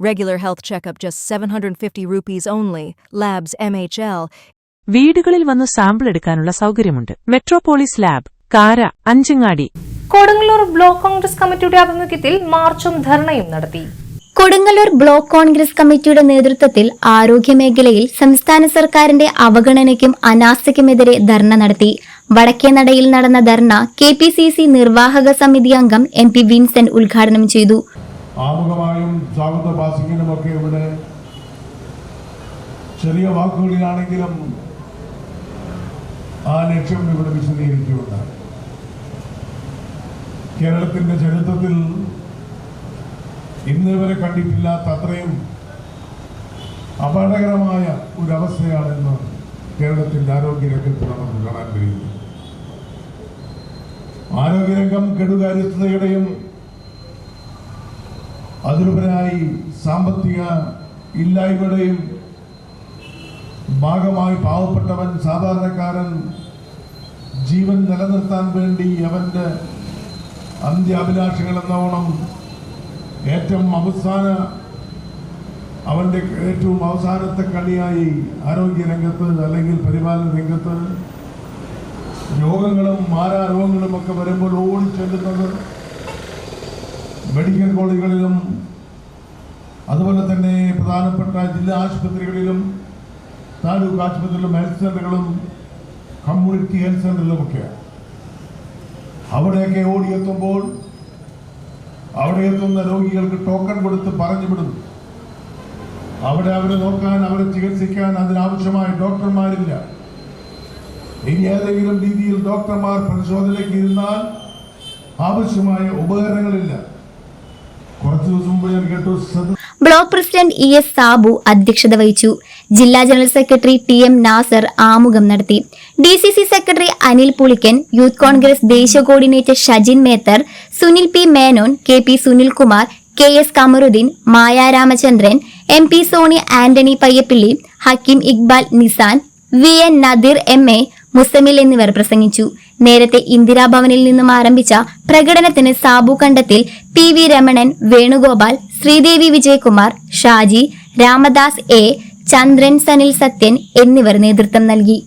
Regular health checkup just 750 rupees only. Labs MHL. വീടുകളിൽ വന്ന് sample എടുക്കാനുള്ള സൗകര്യമുണ്ട്. മെട്രോപോളിസ് ലാബ് കാര അഞ്ചങ്ങാടി. കൊടുങ്ങല്ലൂർ ബ്ലോക്ക് കോൺഗ്രസ് കമ്മിറ്റിയുടെ ആഭിമുഖ്യത്തിൽ മാർച്ചും ധർണയും നടത്തി. കൊടുങ്ങല്ലൂർ ബ്ലോക്ക് കോൺഗ്രസ് കമ്മിറ്റിയുടെ നേതൃത്വത്തിൽ ആരോഗ്യമേഖലയിൽ സംസ്ഥാന സർക്കാരിന്റെ അവഗണനയ്ക്കും അനാസ്ഥയ്ക്കുമെതിരെ ധർണ നടത്തി. വടക്കേനടയിൽ നടന്ന dharna K P C C നിർവാഹക സമിതി അംഗം എം പി വിൻസെന്റ് ഉദ്ഘാടനം ചെയ്തു. ആമുഖമായും സ്വാഗത ഭാസികനുമൊക്കെ ഇവിടെ ചെറിയ വാക്കുകളിലാണെങ്കിലും ആ ലക്ഷ്യം ഇവിടെ വിശദീകരിച്ചുകൊണ്ട് കേരളത്തിന്റെ ചരിത്രത്തിൽ ഇന്ന് വരെ കണ്ടിട്ടില്ലാത്ത അത്രയും അപകടകരമായ ഒരവസ്ഥയാണെന്ന് കേരളത്തിന്റെ ആരോഗ്യരംഗത്ത് നമുക്ക് കാണാൻ കഴിയുന്നു. ആരോഗ്യരംഗം കെടുകാര്യസ്ഥതയുടെയും അതിലുപരായി സാമ്പത്തിക ഇല്ലായ്മയുടെയും ഭാഗമായി പാവപ്പെട്ടവൻ സാധാരണക്കാരൻ ജീവൻ നിലനിർത്താൻ വേണ്ടി അവന്റെ അന്ത്യാഭിലാഷങ്ങൾ എന്നോണം ഏറ്റവും അവസാന അവന്റെ ഏറ്റവും അവസാനത്തെ കളിയായി ആരോഗ്യരംഗത്ത് അല്ലെങ്കിൽ പരിപാലന രംഗത്ത് രോഗങ്ങളും മാരാരോഗങ്ങളും ഒക്കെ വരുമ്പോൾ ഓടി ഓടിച്ചെല്ലുന്നത് മെഡിക്കൽ കോളേജുകളിലും അതുപോലെ തന്നെ പ്രധാനപ്പെട്ട ജില്ലാ ആശുപത്രികളിലും താലൂക്ക് ആശുപത്രികളിലും ഹെൽത്ത് സെന്ററുകളും കമ്മ്യൂണിറ്റി ഹെൽത്ത് സെന്ററിലുമൊക്കെയാണ് അവിടെയൊക്കെ ഓടിയെത്തുമ്പോൾ അവിടെ എത്തുന്ന രോഗികൾക്ക് ടോക്കൺ കൊടുത്ത് പറഞ്ഞു വിടുന്നു. അവിടെ അവരെ നോക്കാൻ അവരെ ചികിത്സിക്കാൻ അതിനാവശ്യമായ ഡോക്ടർമാരില്ല. ഇനി ഏതെങ്കിലും രീതിയിൽ ഡോക്ടർമാർ പരിശോധനയ്ക്ക് ഇരുന്നാൽ ആവശ്യമായ ഉപകരണങ്ങളില്ല. Block president E S Sabu അധ്യക്ഷത വഹിച്ചു. ജില്ലാ general secretary T M Nasar ആമുഖം നടത്തി. D C C secretary Anil Pulikkan youth Congress ദേശീയ coordinator Shajin Methar Sunil P Menon K P Sunilkumar K S Kamaruddin Maya Ramachandran M P Soni Antony Payyappilly Hakkim Iqbal Nisan V N Nadeer M A Musammil എന്നിവർ പ്രസംഗിച്ചു. നേരത്തെ ഇന്ദിരാഭവനിൽ നിന്നും ആരംഭിച്ച പ്രകടനത്തിന് Sabu Kandathil P V Ramanan Venugopal Sreedevi Vijayakumar Shaji Ramadas A Chandran Sanil Sathyan എന്നിവർ നേതൃത്വം നൽകി.